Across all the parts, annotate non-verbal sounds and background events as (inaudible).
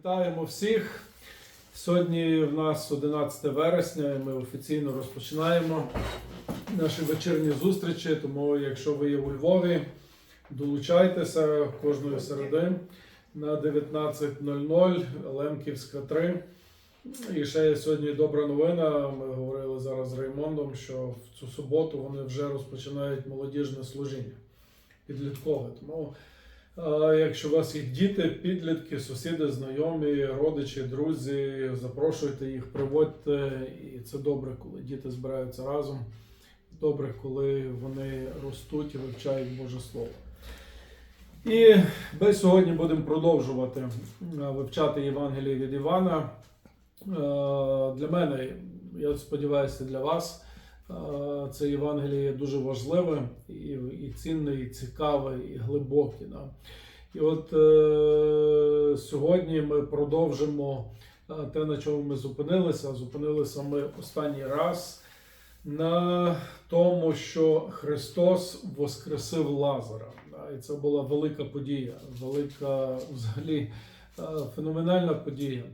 Вітаємо всіх. Сьогодні в нас 11 вересня, і ми офіційно розпочинаємо наші вечірні зустрічі. Тому, якщо ви є у Львові, долучайтеся кожної середи на 19.00 Лемківська 3. І ще є сьогодні добра новина. Ми говорили зараз з Реймондом, що в цю суботу вони вже розпочинають молодіжне служіння підліткове. Тому Якщо у вас є діти, підлітки, сусіди, знайомі, родичі, друзі, запрошуйте їх, приводьте. І це добре, коли діти збираються разом. Добре, коли вони ростуть і вивчають Боже Слово. І ми сьогодні будемо продовжувати вивчати Євангеліє від Івана. Для мене, я сподіваюся, для вас. Це Євангеліє дуже важливе і, і цінне, і цікаве, і глибоке. Да? І от е, сьогодні ми продовжимо е, те, на чому ми зупинилися. Зупинилися ми останній раз на тому, що Христос воскресив Лазара. Да? І це була велика подія, велика взагалі е, феноменальна подія.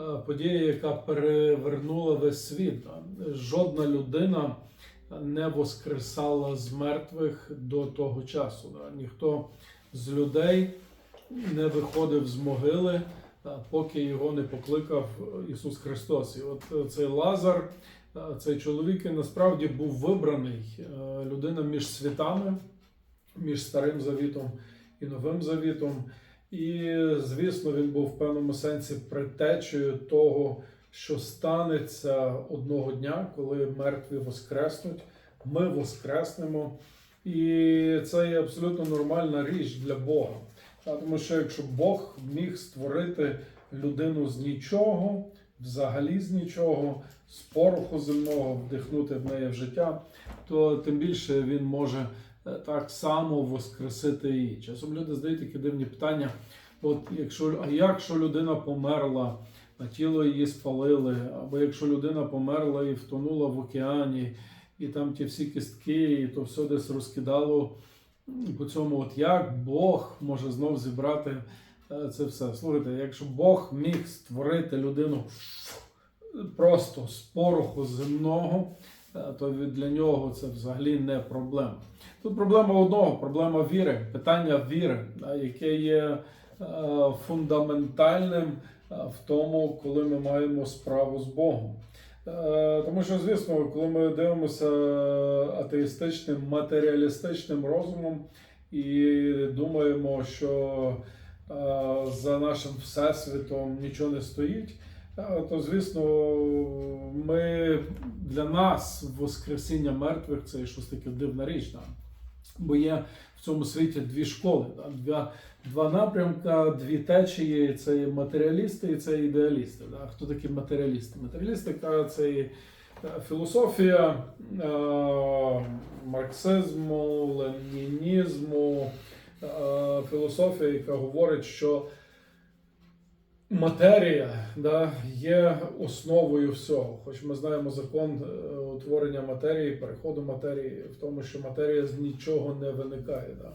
Е, Подія, яка перевернула весь світ. Жодна людина не воскресала з мертвих до того часу. Ніхто з людей не виходив з могили, поки його не покликав Ісус Христос. І от е, цей Лазар, е, цей чоловік, він насправді був вибраний е, людина між світами, між Старим Завітом і Новим Завітом. І, звісно, він був в певному сенсі предтечею того, що станеться одного дня, коли мертві воскреснуть. Ми воскреснемо. І це є абсолютно нормальна річ для Бога. Тому що якщо Бог міг створити людину з нічого, взагалі з нічого, з пороху земного, вдихнути в неї в життя, то тим більше він може так само воскресити її. Часом люди задають такі дивні питання: от якщо а якщо людина померла, а тіло її спалили, або якщо людина померла і втонула в океані, і там ті всі кістки, і то все десь розкидало по цьому, от як Бог може знов зібрати е, це все. Слухайте, якщо Бог міг створити людину просто з пороху земного, е, то для нього це взагалі не проблема. Тут проблема одного, проблема віри, питання віри, яке є е, фундаментальним е, в тому, коли ми маємо справу з Богом. Е, Тому що, звісно, коли ми дивимося атеїстичним, матеріалістичним розумом і думаємо, що е, за нашим всесвітом нічого не стоїть, е, то звісно, ми для нас Воскресіння мертвих це щось таке дивна річ. Да? Бо є в цьому світі дві школи, да? два, два напрямка, дві течії: це є матеріалісти і це ідеалісти. Да? Хто такі матеріалісти? Матеріалісти кажуть, це є е, філософія е, марксизму, ленінізму, е, філософія, яка говорить, що матерія да, є основою всього. Хоч ми знаємо закон е, утворення матерії, переходу матерії в тому, що матерія з нічого не виникає. Да.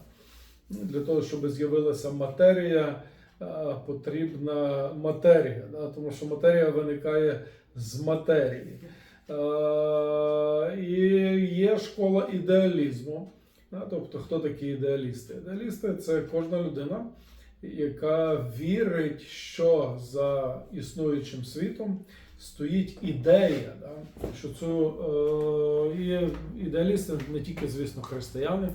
Для того, щоб з'явилася матерія, е, потрібна матерія, да, тому що матерія виникає з матерії. Е, І є школа ідеалізму. Тобто, хто такі ідеалісти? Ідеалісти це кожна людина, яка вірить, що за існуючим світом стоїть ідея. Да? Що цю е, і ідеалісти не тільки, звісно, християни.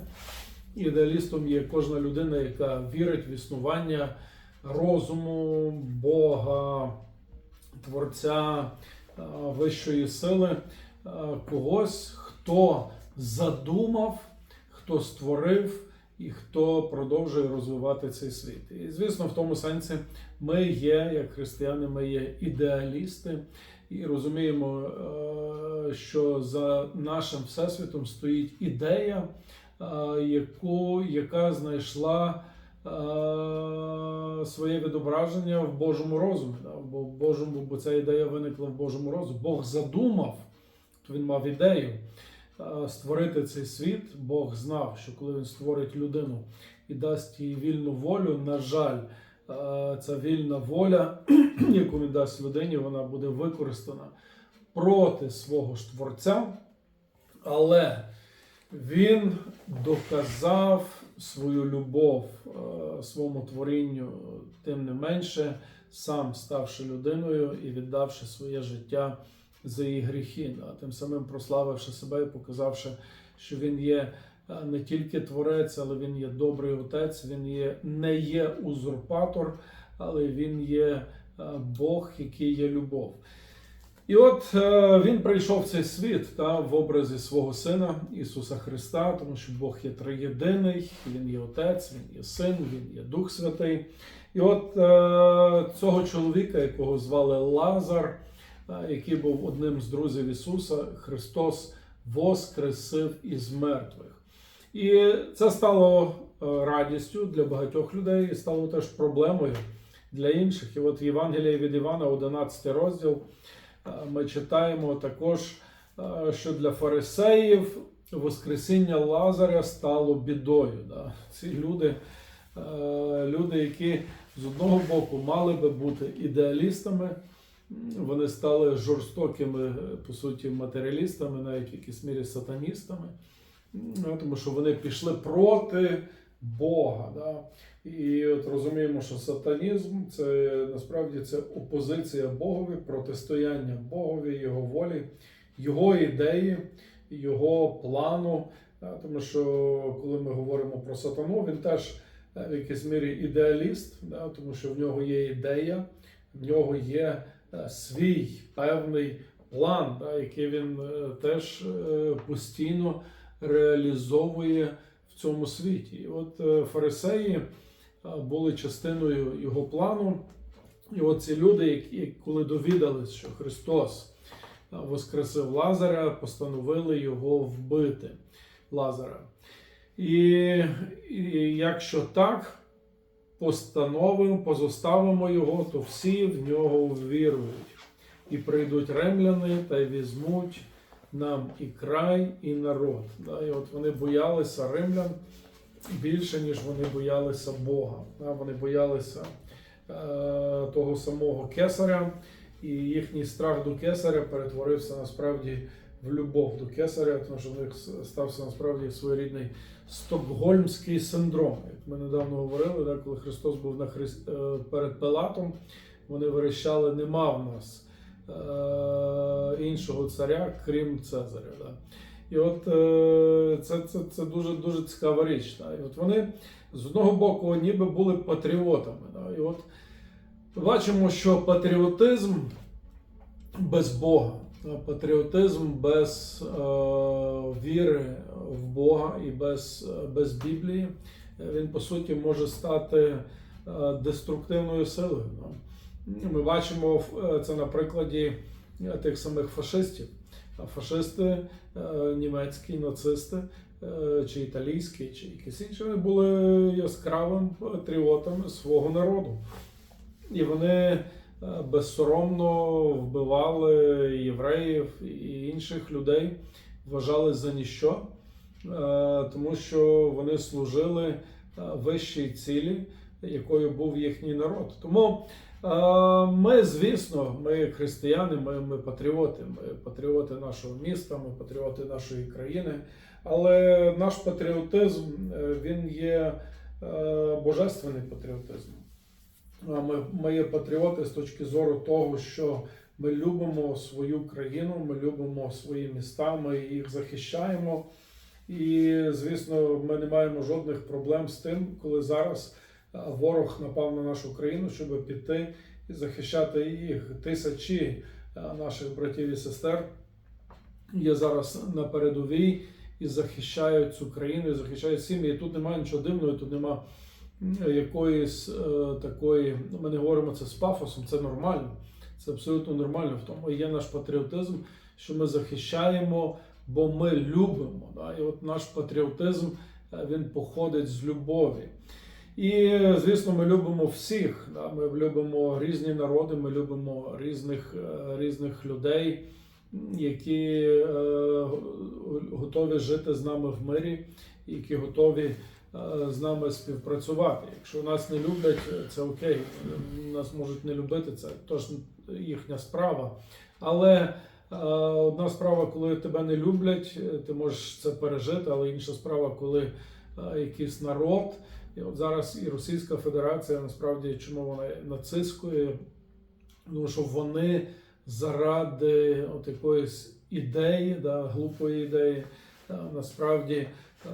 Ідеалістом є кожна людина, яка вірить в існування розуму, Бога, Творця, е, вищої сили, е, когось, хто задумав, хто створив і хто продовжує розвивати цей світ. І звісно, в тому сенсі ми є, як християни, ми є ідеалісти і розуміємо, е, що за нашим всесвітом стоїть ідея, е, яку, яка знайшла е, своє відображення в Божому розумі. да, Бо, в Божому, бо ця ідея виникла в Божому розумі. Бог задумав, то він мав ідею створити цей світ. Бог знав, що коли він створить людину і дасть їй вільну волю, на жаль, е, ця вільна воля, (clears throat) яку він дасть людині, вона буде використана проти свого ж творця. Але він доказав свою любов е, своєму творінню, тим не менше, сам ставши людиною і віддавши своє життя за її гріхи, а тим самим прославивши себе і показавши, що він є е, не тільки творець, але він є добрий отець, він є не є узурпатор, але він є е, Бог, який є любов. І от е, він прийшов в цей світ та, в образі свого сина Ісуса Христа, тому що Бог є триєдиний, Він є Отець, Він є Син, Він є Дух Святий. І от цього чоловіка, якого звали Лазар, який був одним з друзів Ісуса, Христос воскресив із мертвих. І це стало е, радістю для багатьох людей і стало теж проблемою для інших. І от в Євангелії від Івана, 11 розділ, е, ми читаємо також, е, що для фарисеїв Воскресіння Лазаря стало бідою. Ці люди, е, люди, які з одного боку мали би бути ідеалістами, вони стали жорстокими, по суті, матеріалістами, навіть в якійсь мірі сатаністами, тому що вони пішли проти Бога. Да? І от розуміємо, що сатанізм це насправді це опозиція Богові, протистояння Богові, Його волі, Його ідеї, Його плану. Да, Тому що коли ми говоримо про сатану, він теж е, в якійсь мірі ідеаліст, да, тому що в нього є ідея, в нього є свій певний план, який він е, теж е, постійно реалізовує в цьому світі. І от е, фарисеї е, були частиною його плану. І от ці люди, які коли довідались, що Христос е, воскресив Лазаря, постановили його вбити Лазара. І, і якщо так постановимо, позоставимо його, то всі в нього ввірують. І прийдуть ремляни та й візьмуть нам і край, і народ. І от вони боялися римлян більше, ніж вони боялися Бога. Вони боялися е, того самого кесаря, і їхній страх до кесаря перетворився насправді в любов до кесаря, тому що в них стався насправді своєрідний стокгольмський синдром. Як ми недавно говорили, да, коли Христос був на Христ... е, перед Пилатом, вони верещали, нема в нас е, іншого царя, крім Цезаря. Да. І от е, це, це, це дуже дуже цікава річ. Да. І от вони з одного боку ніби були патріотами. Да. І от бачимо, що патріотизм без Бога, патріотизм без е, віри в Бога і без, без Біблії, е, він по суті може стати е, деструктивною силою. Да. Ми бачимо е, це на прикладі е, тих самих фашистів. А Фашисти, е, німецькі нацисти, е, чи італійські, чи якісь інші, вони були яскравими патріотами свого народу. І вони е, безсоромно вбивали євреїв і інших людей, вважали за ніщо, е, тому що вони служили е, вищій цілі, якою був їхній народ. Тому е, ми, звісно, ми християни, ми, ми патріоти, ми патріоти нашого міста, ми патріоти нашої країни. Але наш патріотизм е, він є е, божественний патріотизм. А Ми, ми є патріоти з точки зору того, що ми любимо свою країну, ми любимо свої міста, ми їх захищаємо. І, звісно, ми не маємо жодних проблем з тим, коли зараз ворог напав на нашу країну, щоб піти і захищати їх. Тисячі наших братів і сестер є зараз на передовій і захищають цю країну, і захищають сім'ї. І тут немає нічого дивного, тут немає якоїсь е, такої, ну ми не говоримо це з пафосом, це нормально. Це абсолютно нормально. В тому є наш патріотизм, що ми захищаємо, бо ми любимо. Да? І от наш патріотизм е, він походить з любові. І, звісно, ми любимо всіх. Да? Ми любимо різні народи, ми любимо різних, е, різних людей, які е, готові жити з нами в мирі, які готові з нами співпрацювати. Якщо нас не люблять, це окей. Нас можуть не любити, це теж їхня справа. Але е, одна справа, коли тебе не люблять, е, ти можеш це пережити, але інша справа, коли е, якийсь народ. І от зараз і Російська Федерація насправді чому вона нацистською, тому що вони заради от якоїсь ідеї, да, глупої ідеї, насправді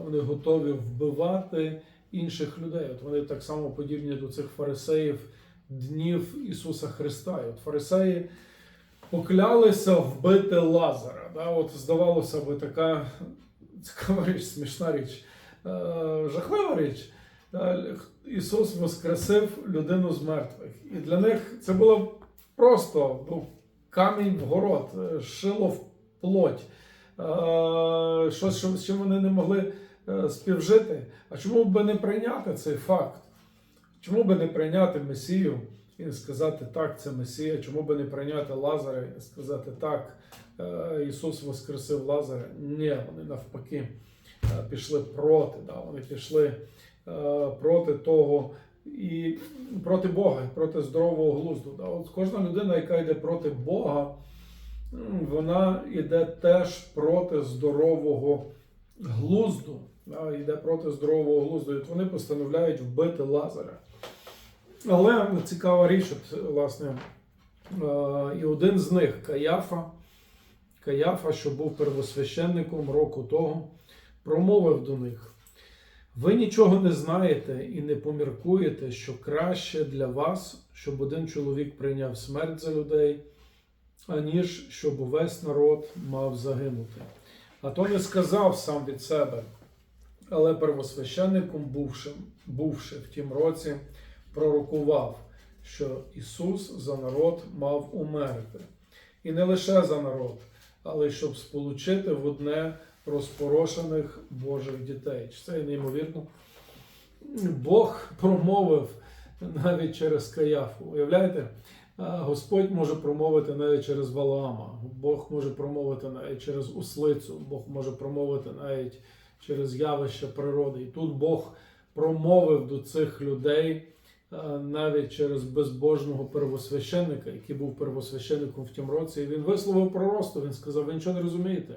вони готові вбивати інших людей. От вони так само подібні до цих фарисеїв днів Ісуса Христа. І от фарисеї поклялися вбити Лазара. Да? От здавалося би, така цікава річ, смішна річ, е, жахлива річ. Е, Ісус воскресив людину з мертвих. І для них це було просто був камінь в город, е, шило в плоть. Щось, що- з чим вони не могли е, співжити. А чому б не прийняти цей факт? Чому би не прийняти Месію і сказати так, це Месія? Чому би не прийняти Лазаря і сказати так, е, Ісус воскресив Лазаря? Ні, вони навпаки е, пішли проти. Да? Вони пішли проти того і проти Бога, проти здорового глузду. От кожна людина, яка йде проти Бога, вона йде теж проти здорового глузду. Йде проти здорового глузду. І вони постановляють вбити Лазаря. Але цікава річ, от, власне, е, і один з них, Каяфа, Каяфа, що був первосвященником року того, промовив до них: ви нічого не знаєте і не поміркуєте, що краще для вас, щоб один чоловік прийняв смерть за людей, аніж щоб увесь народ мав загинути. А то не сказав сам від себе, але первосвященником, бувшим, бувши в тім році, пророкував, що Ісус за народ мав умерти. І не лише за народ, але щоб сполучити в одне розпорошених Божих дітей. Це неймовірно? Бог промовив навіть через Каяфу. Уявляєте? Господь може промовити навіть через Валаама, Бог може промовити навіть через услицю, Бог може промовити навіть через явище природи. І тут Бог промовив до цих людей е, навіть через безбожного первосвященника, який був первосвященником в тім році. І він висловив пророцтво, він сказав: ви нічого не розумієте.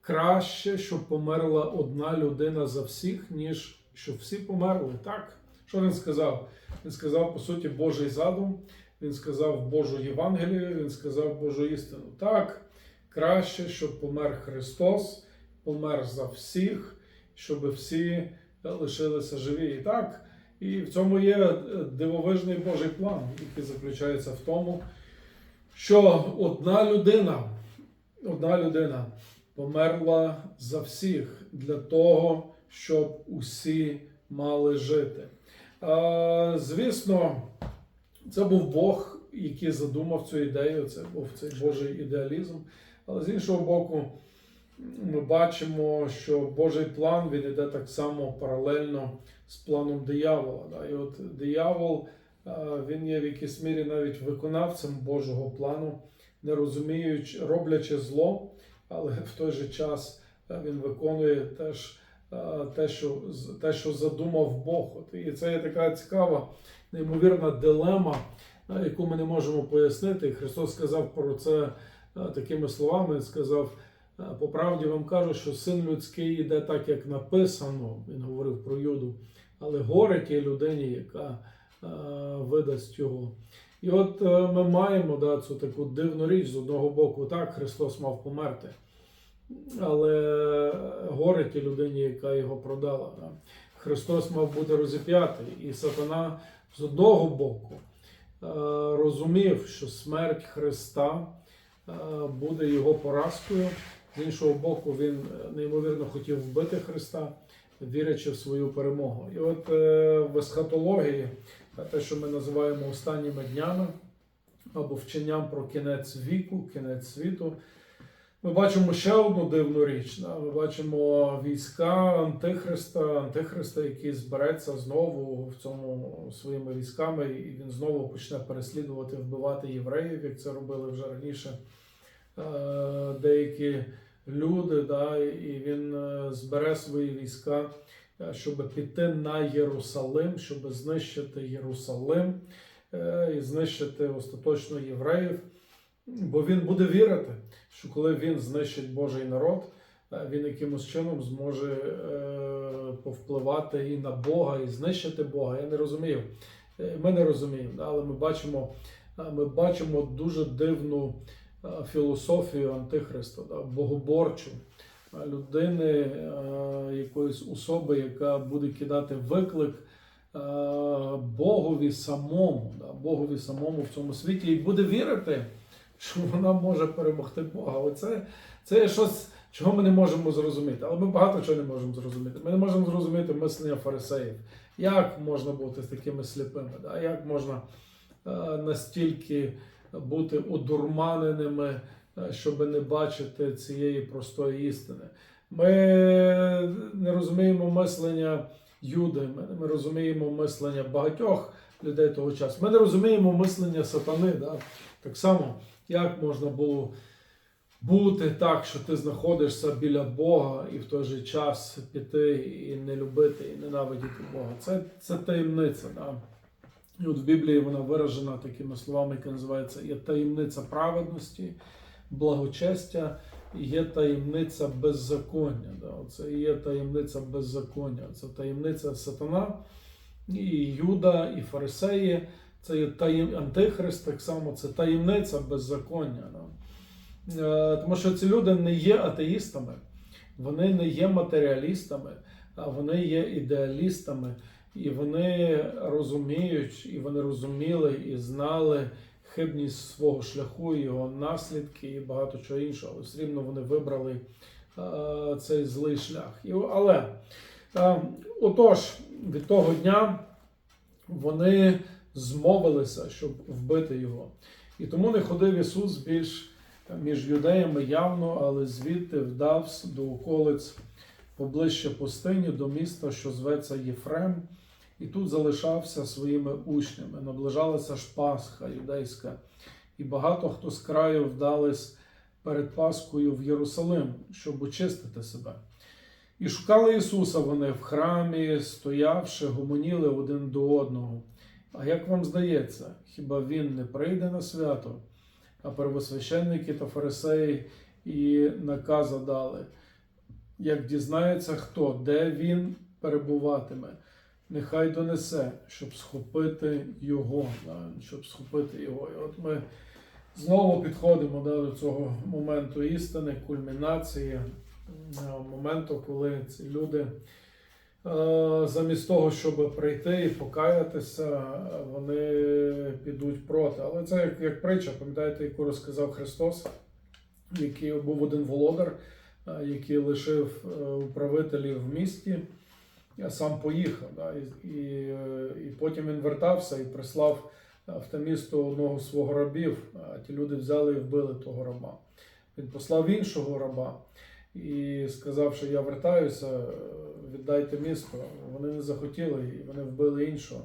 Краще, щоб померла одна людина за всіх, ніж щоб всі померли. Так? Що він сказав? Він сказав, по суті, Божий задум, він сказав Божу Євангелію, він сказав Божу істину. Так, краще, щоб помер Христос, помер за всіх, щоб всі лишилися живі. І так, і в цьому є е, дивовижний Божий план, який заключається в тому, що одна людина, одна людина померла за всіх для того, щоб усі мали жити. Звісно, це був Бог, який задумав цю ідею, це був цей Божий ідеалізм. Але з іншого боку, ми бачимо, що Божий план він іде так само паралельно з планом диявола. Да? І от диявол він є в якійсь мірі навіть виконавцем Божого плану, не розуміючи, роблячи зло, але в той же час е, він виконує теж е, те, що, те, що задумав Бог. І це є така цікава, неймовірна дилема, е, яку ми не можемо пояснити. Христос сказав про це е, такими словами: сказав. «Е, По правді вам кажу, що син людський йде так, як написано. Він говорив про Юду, але горе тій людині, яка видасть його. І от ми маємо да, цю таку дивну річ з одного боку, так, Христос мав померти. Але горе тій людині, яка його продала. Да. Христос мав бути розіп'ятий, і сатана з одного боку е, розумів, що смерть Христа е, буде його поразкою. З іншого боку, він е, неймовірно хотів вбити Христа, вірячи в свою перемогу. І от в есхатології, те, що ми називаємо останніми днями або вченням про кінець віку, кінець світу, ми бачимо ще одну дивну річ. Ми бачимо війська Антихриста, Антихриста, який збереться знову в цьому своїми військами, і він знову почне переслідувати, вбивати євреїв, як це робили вже раніше е, деякі люди, да, і він е, збере свої війська е, щоб піти на Єрусалим, щоб знищити Єрусалим і знищити остаточно євреїв. Бо він буде вірити, що коли він знищить Божий народ, е, він якимось чином зможе е, повпливати і на Бога, і знищити Бога. Я не розумію. Е, Ми не розуміємо, але ми бачимо, ми бачимо дуже дивну філософію Антихриста, богоборчу людини, якоїсь особи, яка буде кидати виклик Богові самому, Богові самому в цьому світі, і буде вірити, що вона може перемогти Бога. Оце це щось, чого ми не можемо зрозуміти. Але ми багато чого не можемо зрозуміти. Ми не можемо зрозуміти мислення фарисеїв. Як можна бути такими сліпими? Да? Як можна е, настільки бути одурманеними, е, щоб не бачити цієї простої істини? Ми не розуміємо мислення Юди, ми не розуміємо мислення багатьох людей того часу. Ми не розуміємо мислення сатани. Да? Так само, як можна було бути так, що ти знаходишся біля Бога і в той же час піти і не любити, і ненавидіти Бога. Це, це таємниця. Да? І от в Біблії вона виражена такими словами, які називаються є таємниця праведності, благочестя і є таємниця беззаконня. Да? Це є таємниця беззаконня. Це таємниця сатана, і Юда, і фарисеї. Це є таєм... антихрист, так само це таємниця беззаконня. Да? Е, Тому що ці люди не є атеїстами, вони не є матеріалістами, а вони є ідеалістами, і вони розуміють, і вони розуміли і знали хибність свого шляху, його наслідки і багато чого іншого. Все рівно вони вибрали е, цей злий шлях. І, але е, отож, від того дня вони змовилися, щоб вбити його. І тому не ходив Ісус більш між юдеями явно, але звідти вдався до околиць поближче пустині, до міста, що зветься Єфрем, і тут залишався своїми учнями. Наближалася ж Пасха юдейська, і багато хто з краю вдались перед Паскою в Єрусалим, щоб очистити себе. І шукали Ісуса вони в храмі, стоявши, гомоніли один до одного. А як вам здається, хіба він не прийде на свято? А первосвященники та фарисеї і наказа дали. Як дізнається хто, де він перебуватиме, нехай донесе, щоб схопити його, да, щоб схопити його. І от ми знову підходимо да, до цього моменту істини, кульмінації, моменту, коли ці люди. Е, Замість того, щоб прийти і покаятися, вони підуть проти. Але це як, як притча, пам'ятаєте, яку розказав Христос, який був один володар, е, який лишив е, управителів в місті, а сам поїхав. Да, і, і, і потім він вертався і прислав в те місто одного свого рабів. А ті люди взяли і вбили того раба. Він послав іншого раба і сказав, що я вертаюся, віддайте місто. Вони не захотіли, і вони вбили іншого.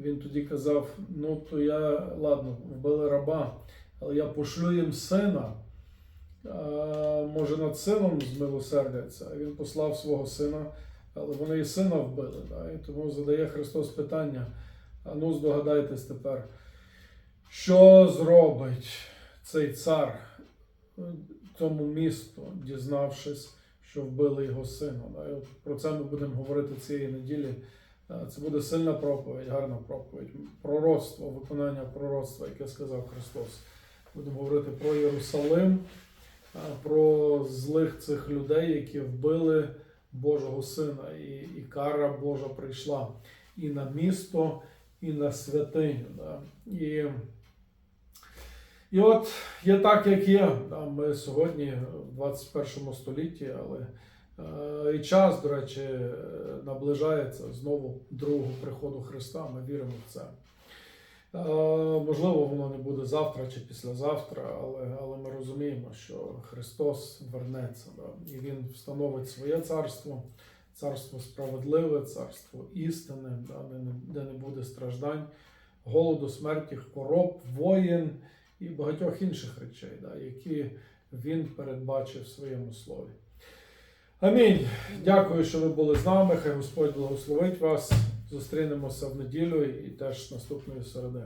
Він тоді казав: ну то я ладно, вбили раба, але я пошлю їм сина. А, може над сином змилосердяться. Він послав свого сина, але вони і сина вбили. Да? І тому задає Христос питання: а ну здогадайтесь тепер, що зробить цей цар цьому місту, дізнавшись, що вбили його сина. Да? От про це ми будемо говорити цієї неділі. Е, Це буде сильна проповідь, гарна проповідь, пророцтво, виконання пророцтва, яке сказав Христос. Будемо говорити про Єрусалим, е, про злих цих людей, які вбили Божого Сина, і, і кара Божа прийшла і на місто, і на святиню. Да? І і от є так, як є. Ми сьогодні в 21 столітті, але е, і час, до речі, е, наближається знову другого приходу Христа. Ми віримо в це. Е, можливо, воно не буде завтра чи післязавтра, але, але ми розуміємо, що Христос вернеться да, і Він встановить своє царство, царство справедливе, царство істини, да, де, не, буде страждань, голоду, смерті, хвороб, воєн і багатьох інших речей, да, які він передбачив в своєму слові. Амінь. Дякую, що ви були з нами. Хай Господь благословить вас. Зустрінемося в неділю і теж наступної середи.